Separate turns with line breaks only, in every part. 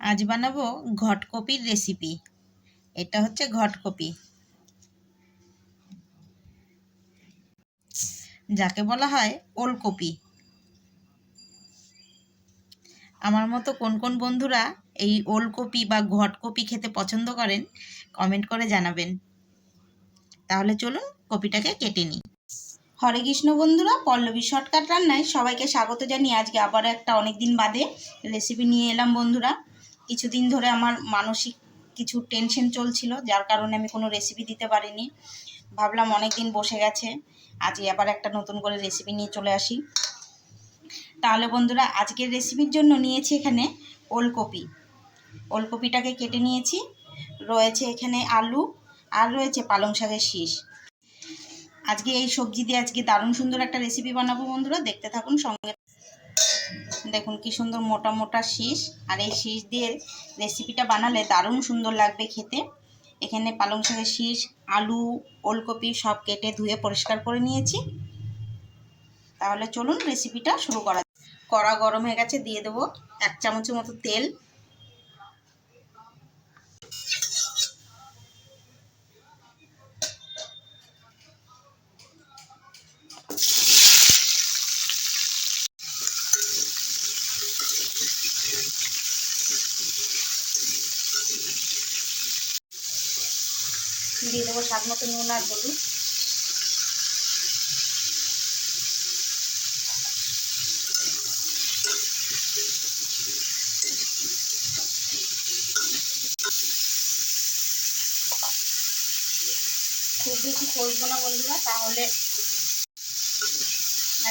আজ বানাবো ঘটকপির রেসিপি। এটা হচ্ছে ঘটকপি। যাকে বলা হয় ওলকপি। আমার মতো কোন কোন বন্ধুরা এই ওলকপি বা ঘটকপি খেতে পছন্দ করেন, কমেন্ট করে জানাবেন। তাহলে চলুন কপিটাকে কেটে নিই। হরে কৃষ্ণ বন্ধুরা, পল্লবী শর্টকাট রান্নায় সবাইকে স্বাগত জানিয়ে আজকে আবার একটা অনেক দিন বাদে রেসিপি নিয়ে এলাম বন্ধুরা। কিছুদিন ধরে আমার মানসিক কিছু টেনশন চলছিল, যার কারণে আমি কোনো রেসিপি দিতে পারিনি। ভাবলাম অনেক দিন বসে গেছে আজকে আবার একটা নতুন করে রেসিপি নিয়ে চলে আসি। তাহলে বন্ধুরা, আজকের রেসিপির জন্য নিয়েছি এখানে ওলকপি। ওলকপিটাকে কেটে নিয়েছি, রয়েছে এখানে আলু, আর রয়েছে পালং শাকের শীষ। আজকে এই সবজি দিয়ে আজকে দারুণ সুন্দর একটা রেসিপি বানাবো বন্ধুরা, দেখতে থাকুন সঙ্গে। দেখুন কি সুন্দর মোটা মোটা শীষ। আর এই শীষ দিয়ে রেসিপিটা বানালে দারুণ সুন্দর লাগবে খেতে। এখানে পালং শাকের শীষ, আলু, ওলকপি সব কেটে ধুয়ে পরিষ্কার করে নিয়েছি। তাহলে চলুন রেসিপিটা শুরু করা কড়া গরম হয়ে গেছে, দিয়ে দেবো এক চামচের মতো তেল। দিয়ে দেবো স্বাদ মতো নুন আর হলুদ। খুব বেশি কষবো না বন্ধুরা, তাহলে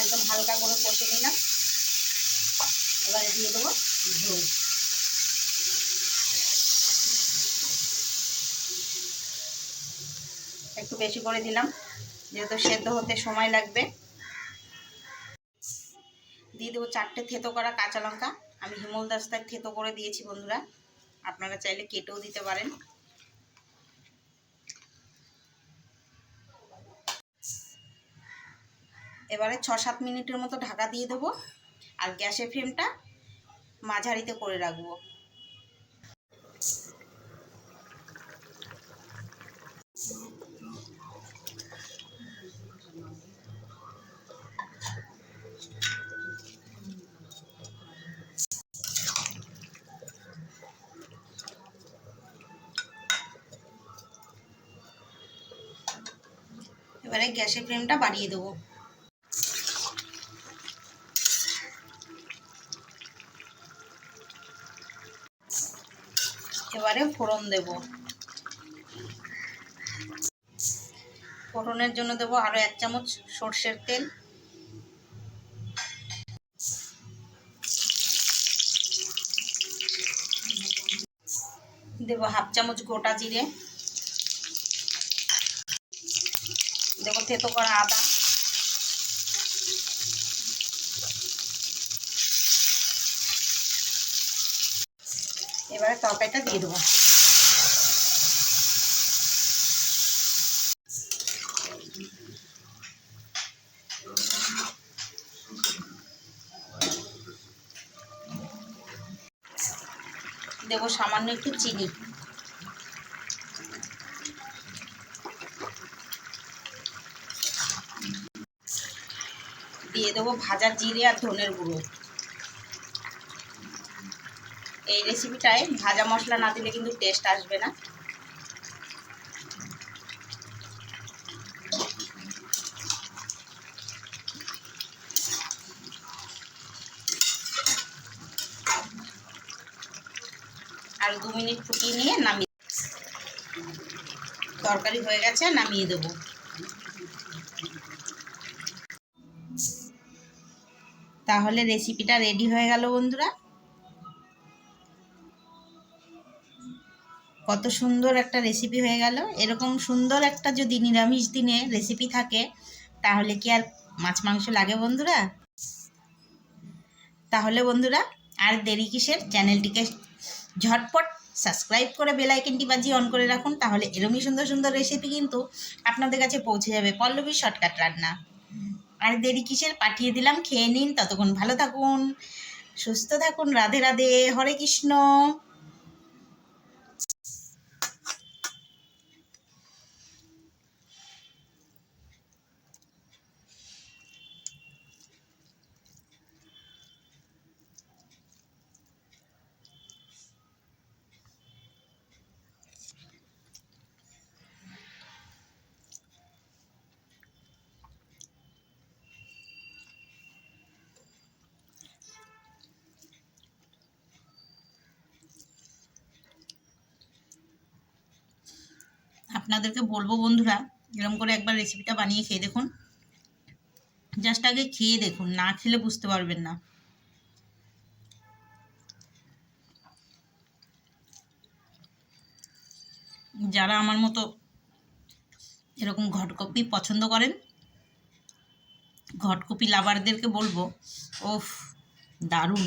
একদম হালকা করে কষে নিলাম। এবারে দিয়ে দেবো ঝোল। একটু বেশি করে দিলাম। যেহেতু সেদ্ধ হতে সময় লাগবে। দিয়ে দেবো চারটে থেতো করা কাঁচা লঙ্কা। আমি হিমল দাস্তায় থেতো করে দিয়েছি বন্ধুরা। আপনারা চাইলে কেটেও দিতে পারেন। এবারে ছ সাত মিনিটের মতো ঢাকা দিয়ে দেবো। আর গ্যাসের ফ্লেমটা মাঝারিতে করে রাখব। এবারে গ্যাসের ফ্লেমটা বাড়িয়ে দেবো। এবারে ফোড়ন দেব। ফোড়নের জন্য দেবো আরও এক চামচ সর্ষের তেল। দেবো হাফ চামচ গোটা জিরে দেবো থেতো করা আদা। এবারে তরকারিটা দিয়ে দেবো। দেবো সামান্য একটু চিনি। দিয়ে দেবো ভাজা জিরে আর ধনের গুঁড়ো। এই রেসিপিটায় ভাজা মশলা না দিলে কিন্তু টেস্ট আসবে না। আর দু মিনিট ফুটিয়ে নিয়ে নামিয়ে তরকারি হয়ে গেছে, নামিয়ে দেবো। তাহলে রেসিপিটা রেডি হয়ে গেল, বন্ধুরা। কত সুন্দর একটা রেসিপি হয়ে গেল। এরকম সুন্দর একটা যদি নিরামিষ দিনে রেসিপি থাকে, তাহলে কি আর মাছ মাংস লাগে, বন্ধুরা? তাহলে বন্ধুরা, আর দেরি কিসের? চ্যানেলটিকে ঝটপট সাবস্ক্রাইব করে বেলাইকেনটি বাজিয়ে অন করে রাখুন, তাহলে এরমই সুন্দর সুন্দর রেসিপি কিন্তু আপনাদের কাছে পৌঁছে যাবে। পল্লবীর শর্টকাট রান্না। আর দেরি কিসের? পাঠিয়ে দিলাম, খেয়ে নিন, ততক্ষণ ভালো থাকুন। সুস্থ থাকুন, রাধে রাধে, হরে কৃষ্ণ। আপনাদেরকে বলব বন্ধুরা এরকম করে একবার রেসিপিটা বানিয়ে খেয়ে দেখুন। জাস্ট আগে খেয়ে দেখুন, না খেলে বুঝতে পারবেন না। যারা আমার মতো এরকম ঘটকপি পছন্দ করেন, ঘটকপি লাভারদেরকে বলব, ওফ, দারুণ।